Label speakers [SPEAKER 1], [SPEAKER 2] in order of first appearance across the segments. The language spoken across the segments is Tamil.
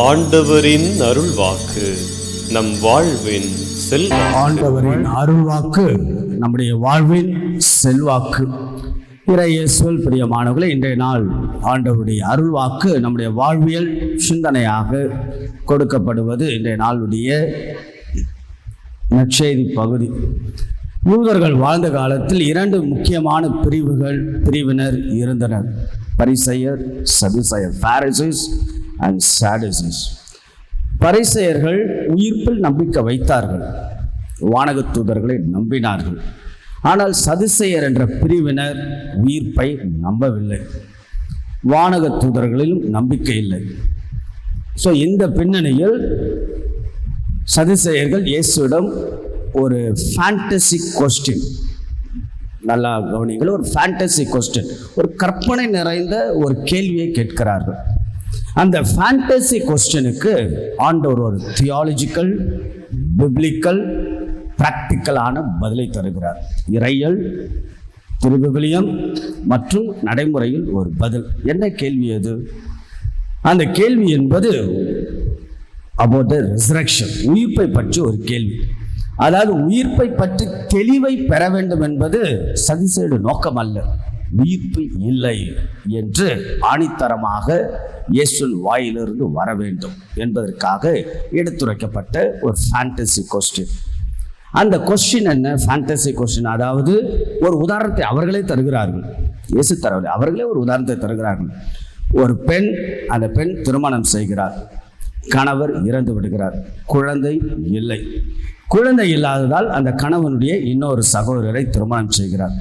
[SPEAKER 1] ஆண்டவரின் அருள்வாக்கு நம் வாழ்வின் செல்
[SPEAKER 2] ஆண்டவரின் அருள்வாக்கு நம்முடைய வாழ்வின் செல்வாக்கு. இறையேசுவல் பிரியமானவர்களே இன்றைய நாள் ஆண்டவருடைய அருள்வாக்கு நம்முடைய வாழ்வியல் சிந்தனையாக கொடுக்கப்படுவது இன்றைய நாளுடைய நற்செய்தி பகுதி. யூதர்கள் வாழ்ந்த காலத்தில் இரண்டு முக்கியமான பிரிவுகள் பிரிவினர் இருந்தனர். பரிசெயர் சதுசெயர் பாரிசஸ் அண்ட் சாடிசன்ஸ் பரிசெயர்கள் உயிர்ப்பில் நம்பிக்கை வைத்தார்கள். வானக தூதர்களை நம்பினார்கள். ஆனால் சதுசெயர் என்ற பிரிவினர் உயிர்ப்பை நம்பவில்லை. வானக தூதர்களிலும் நம்பிக்கை இல்லை. ஸோ இந்த பின்னணியில் சதுசெயர்கள் இயேசுவிடம் ஒரு ஃபேண்டசி கொஸ்டின் நல்லா கவனிங்கள் ஒரு ஃபேண்டசி கொஸ்டின் ஒரு கற்பனை நிறைந்த ஒரு கேள்வியை கேட்கிறார்கள். அந்த ஃபேண்டசி கொஸ்டினுக்கு ஆண்டவர் ஒரு தியாலஜிக்கல் பிப்ளிக்கல் ப்ராக்டிக்கலான பதிலை தருகிறார். இறையல் திருவிவிலியம் மற்றும் நடைமுறையில் ஒரு பதில். என்ன கேள்வி அது? அந்த கேள்வி என்பது அபவுட் த resurrection உயிர்ப்பை பற்றி ஒரு கேள்வி. அதாவது உயிர்ப்பை பற்றி தெளிவை பெற வேண்டும் என்பது சதிசேடு நோக்கம் அல்ல. மீட்பு இல்லை என்று ஆணித்தரமாக இயேசுன் வாயிலிருந்து வர வேண்டும் என்பதற்காக எடுத்துரைக்கப்பட்ட ஒரு ஃபேண்டசி கொஸ்டின் அந்த கொஸ்டின் என்ன? ஃபேண்டசி கொஸ்டின் அதாவது ஒரு உதாரணத்தை அவர்களே தருகிறார்கள். இயேசு தரவில்லை. அவர்களே ஒரு உதாரணத்தை தருகிறார்கள். ஒரு பெண் அந்த பெண் திருமணம் செய்கிறார். கணவர் இறந்து விடுகிறார். குழந்தை இல்லை. குழந்தை இல்லாததால் அந்த கணவனுடைய இன்னொரு சகோதரரை திருமணம் செய்கிறார்.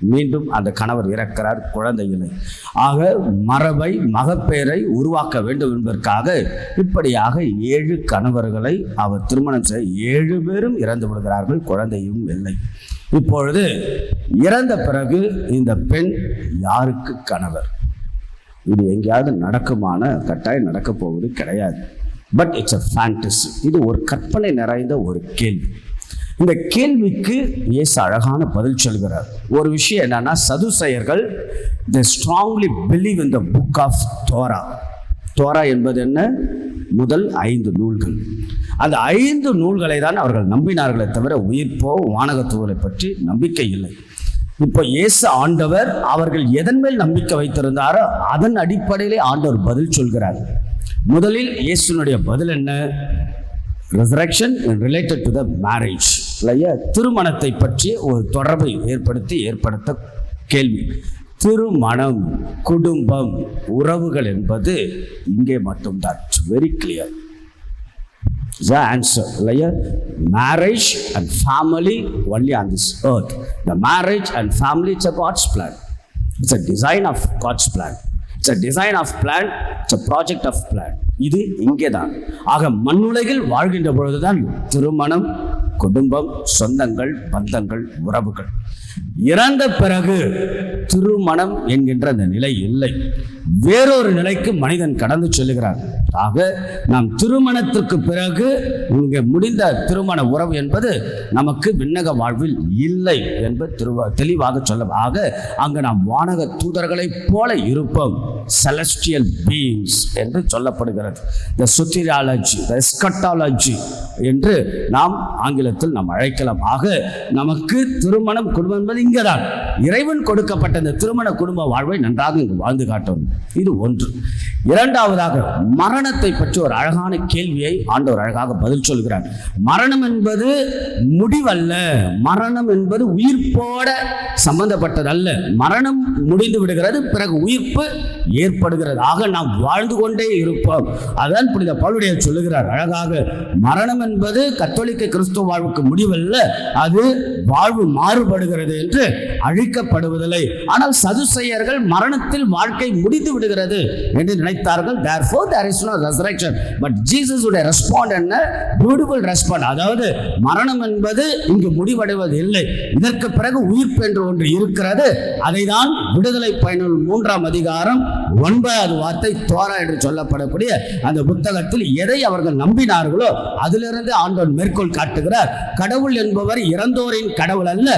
[SPEAKER 2] மீண்டும் அந்த கணவர் இறக்கிறார் குழந்தை இல்லை ஆக மரபை மகப்பேரை உருவாக்க வேண்டும் என்பதற்காக இப்படியாக ஏழு கணவர்களை அவர் திருமணம் செய்ய ஏழு பேரும் இறந்து விடுகிறார்கள் குழந்தையும் இல்லை. இப்பொழுது இறந்த பிறகு இந்த பெண் யாருக்கு கணவர்? இது எங்கேயாவது நடக்குமான கட்டாயம் நடக்க போவது கிடையாது. பட் இட்ஸ் அ ஃபேண்டசி இது ஒரு கற்பனை நிறைந்த ஒரு கேள்வி. இந்த கேள்விக்கு இயேசு அழகான பதில் சொல்கிறார். ஒரு விஷயம் என்னன்னா சதுசையர்கள் the strongly believe in the book of Torah Torah என்பது என்ன? முதல் ஐந்து நூல்கள். அந்த ஐந்து நூல்களை தான் அவர்கள் நம்பினார்களே தவிர உயிர்ப்போ வானகத்துவலை பற்றி நம்பிக்கை இல்லை. இப்போ இயேசு ஆண்டவர் அவர்கள் எதன் மேல் நம்பிக்கை வைத்திருந்தாரோ அதன் அடிப்படையிலே ஆண்டவர் பதில் சொல்கிறார். முதலில் இயேசுனுடைய பதில் என்ன? Resurrection related to the marriage இல்லையா திருமணத்தை பற்றி ஒரு தொடர்பை ஏற்படுத்தி ஏற்படுத்த கேள்வி திருமணம் குடும்பம் உறவுகள் என்பது இங்கே மட்டும்தான் வெரி கிளியர் த ஆன்சர் இல்லையா marriage and family only on this earth the marriage and family it's a God's plan it's a design of God's plan it's a design of plan it's a project of இது இங்கே தான் ஆக மண்ணுலகில் வாழ்கின்ற பொழுதுதான் திருமணம் குடும்பம் சொந்தங்கள் பந்தங்கள் உறவுகள். இறந்த பிறகு திருமணம் என்கின்ற அந்த நிலை இல்லை. வேறொரு நிலைக்கு மனிதன் கடந்து செல்கிறார். ஆக நாம் திருமணத்திற்கு பிறகு இங்கே முடிந்த திருமண உறவு என்பது நமக்கு விண்ணக வாழ்வில் இல்லை என்பது திருவ தெளிவாக சொல்ல ஆக அங்கு நாம் வானக தூதர்களைப் போல இருப்போம். செலஸ்டியல் பீயிங்ஸ் என்று சொல்லப்படுகிறது. த சுத்திராலஜி த எஸ்கட்டாலஜி என்று நாம் ஆங்கிலத்தில் நாம் அழைக்கலாம். ஆக நமக்கு திருமணம் குடும்பம் என்பது இங்கேதான். இறைவன் கொடுக்கப்பட்ட இந்த திருமண குடும்ப வாழ்வை நன்றாக இங்கு வாழ்ந்து காட்டும். இது ஒன்று. இரண்டாவதாக மரணத்தை பற்றி ஒரு அழகான கேள்வியை ஆண்டவர் அழகாக பதில் சொல்கிறார். மரணம் என்பது முடிவல்ல. மரணம் என்பது உயிர்ப்போட சம்பந்தப்பட்டதல்ல. மரணம் முடிந்து விடுகிறது பிறகு உயிர்ப்பு ஏற்படுகிறது. ஆக நாம் வாழ்ந்து கொண்டே இருப்போம். அதான் புனித பவுலுடைய சொல்லுகிறார். அழகாக மரணம் என்பது கத்தோலிக்க கிறிஸ்துவ வாழ்வுக்கு முடிவல்ல. அது வாழ்வு மாறுபடுகிறது என்று அழிக்கப்படுவதில்லை. ஆனால் சதுசெயர்கள் மரணத்தில் வாழ்க்கை முடிந்து விடுகிறது என்று நினைத்தார்கள். Therefore there is no resurrection. But jesus உடைய ரெஸ்பாண்ட் என்ன? பியூட்டிஃபுல் ரெஸ்பாண்ட் அதாவது மரணம் என்பது இங்கு முடிவடைவது இல்லை இதற்கு பிறகு உயிர்ப்பு என்று ஒன்று இருக்கிறது. அதை தான் விடுதலை பயனுள் மூன்றாம் அதிகாரம் ஒன்பதாவது வார்த்தை தோரா என்று சொல்லப்படக்கூடிய அந்த புத்தகத்தில் எதை அவர்கள் நம்பினார்களோ அதிலிருந்து ஆண்டோன் மேற்கோள் காட்டுகிறார். கடவுள் என்பவர் இறந்தோரின் கடவுள் அல்ல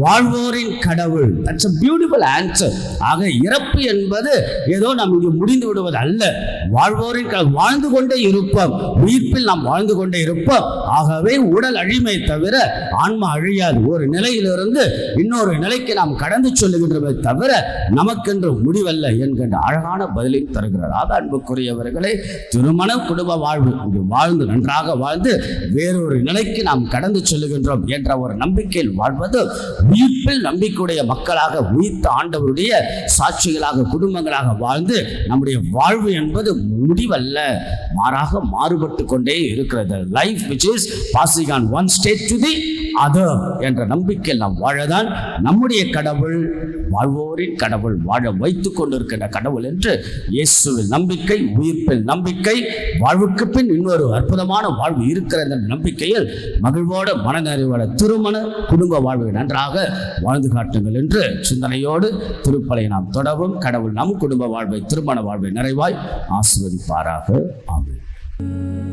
[SPEAKER 2] வாழ்வோரின் கடவுள். தட்ஸ் அ பியூட்டிஃபுல் ஆன்சர் ஆக இறப்பு என்பது ஏதோ நாம் இங்கு முடிந்து விடுவது அல்ல. வாழ்வோரின் வாழ்ந்து கொண்டே இருப்போம். உயிர்ப்பில் நாம் வாழ்ந்து கொண்டே இருப்போம். ஆகவே உடல் அழிமை தவிர ஆன்மா அழியாது. ஒரு நிலையிலிருந்து இன்னொரு நிலைக்கு நாம் கடந்து சொல்லுகின்றமே தவிர நமக்கென்று முடிவல்ல என்கின்ற அழகான பதிலை தருகிறார். ஆக அன்புக்குரியவர்களே திருமண குடும்ப வாழ்வு அங்கு வாழ்ந்து நன்றாக வாழ்ந்து வேறொரு நிலைக்கு நாம் கடந்து செல்லுகின்றோம் என்ற ஒரு நம்பிக்கையில் வாழ்வது உயிர்ப்பில் நம்பிக்கையுடைய மக்களாக உயிர்த்த ஆண்டவருடைய சாட்சிகளாக குடும்பங்களாக வாழ்ந்து நம்முடைய வாழ்வு என்பது முடிவல்ல மாறாக மாறுபட்டு கொண்டே இருக்கிறது. Life which is passing on one state to the other என்ற நம்பிக்கையில் நாம் வாழதான் நம்முடைய கடவுள் வாழ்வோரின் கடவுள் வாழ வைத்துக் கொண்டிருக்கின்ற கடவுள் என்று இயேசுவில் நம்பிக்கை உயிர்ப்பில் நம்பிக்கை வாழ்வுக்கு பின் இன்னொரு அற்புதமான வாழ்வு இருக்கிற என்ற நம்பிக்கையில் மகிழ்வோட மனநிறைவோட திருமண குடும்ப வாழ்வை நன்றாக வாழ்ந்து காட்டுங்கள் என்று சிந்தனையோடு திருப்பலை நாம் தொடவும். கடவுள் நம் குடும்ப வாழ்வை திருமண வாழ்வை நிறைவாய் ஆசிர்வதிப்பாராக. ஆமென்.